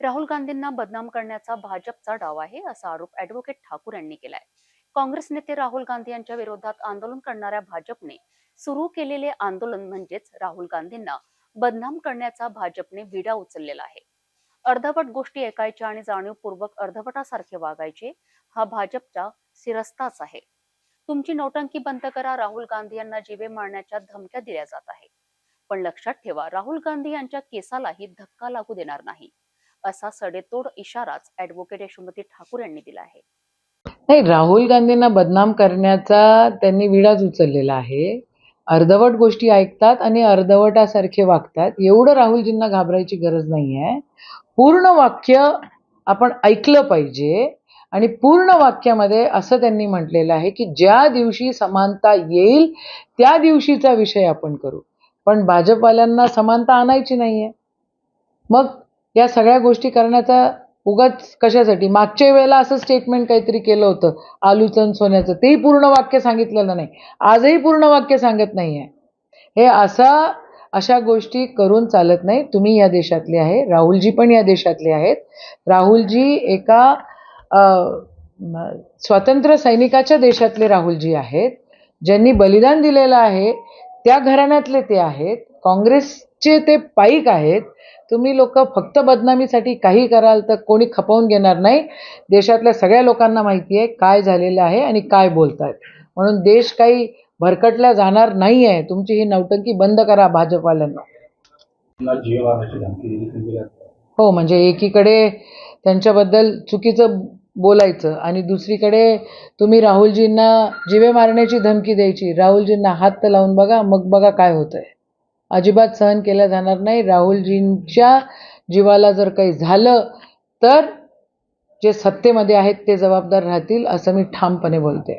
राहुल गांधींना बदनाम करण्याचा भाजपचा डाव आहे असा आरोप अॅडव्होकेट ठाकूर यांनी केलाय. काँग्रेस नेते राहुल गांधी यांच्या विरोधात आंदोलन करणाऱ्या भाजपने सुरू केलेले आंदोलन म्हणजेच राहुल गांधींना बदनाम करण्याचा भाजपने विडा उचललेला आहे. अर्धवट गोष्टी ऐकायच्या आणि जाणीवपूर्वक अर्धवटासारखे वागायचे हा भाजपचा सिरस्ताच आहे. तुमची नोटंकी बंद करा राहुल गांधी यांना जीवे मारण्याच्या धमक्या दिल्या जात आहे पण लक्षात ठेवा राहुल गांधी यांच्या केसालाही धक्का लागू देणार नाही. असा सडेतोड इशाराच ऍडव्होकेट यशोमती ठाकूर यांनी दिला आहे. नाही राहुल गांधींना बदनाम करण्याचा त्यांनी विडाच उचललेला आहे. अर्धवट गोष्टी ऐकतात आणि अर्धवटासारखे वागतात. एवढं राहुलजींना घाबरायची गरज नाही आहे पूर्ण वाक्य आपण ऐकलं पाहिजे आणि पूर्ण वाक्यामध्ये असं त्यांनी म्हटलेलं आहे की ज्या दिवशी समानता येईल त्या दिवशीचा विषय आपण करू. पण भाजपवाल्यांना समानता आणायची नाहीये. मग या सगळ्या गोष्टी करण्याचा उगाच कशासाठी? मागच्या वेळेला असं स्टेटमेंट काहीतरी केलं होतं आलूचं सोन्याचं. तेही पूर्ण वाक्य सांगितलेलं नाही. आजही पूर्ण वाक्य सांगत नाही आहे हे असं अशा गोष्टी करून चालत नाही तुम्ही या देशातले आहे. राहुलजी पण या देशातले आहेत. राहुलजी एका स्वातंत्र्य सैनिकाच्या देशातले राहुलजी आहेत. ज्यांनी बलिदान दिलेलं आहे त्या घराण्यातले ते आहेत. काँग्रेसचे ते पाईक आहेत. तुम्ही लोक फक्त बदनामीसाठी काही कराल तर कोणी खपवून घेणार नाही. देशातल्या सगळ्या लोकांना माहिती आहे काय झालेलं आहे आणि काय बोलतायत. म्हणून देश काही भरकटला जाणार नाही आहे तुमची ही नौटंकी बंद करा भाजपवाल्यांना. हो म्हणजे एकीकडे त्यांच्याबद्दल चुकीचं बोलायचं आणि दुसरीकडे तुम्ही राहुलजींना जिवे मारण्याची धमकी द्यायची. राहुलजींना हात तर लावून बघा मग बघा काय होतंय. अजिबात सहन केल्या जाणार नाही. राहुलजींच्या जीवाला जर काही झालं तर जे सत्तेमध्ये आहेत ते जबाबदार राहतील असं मी ठामपणे बोलते.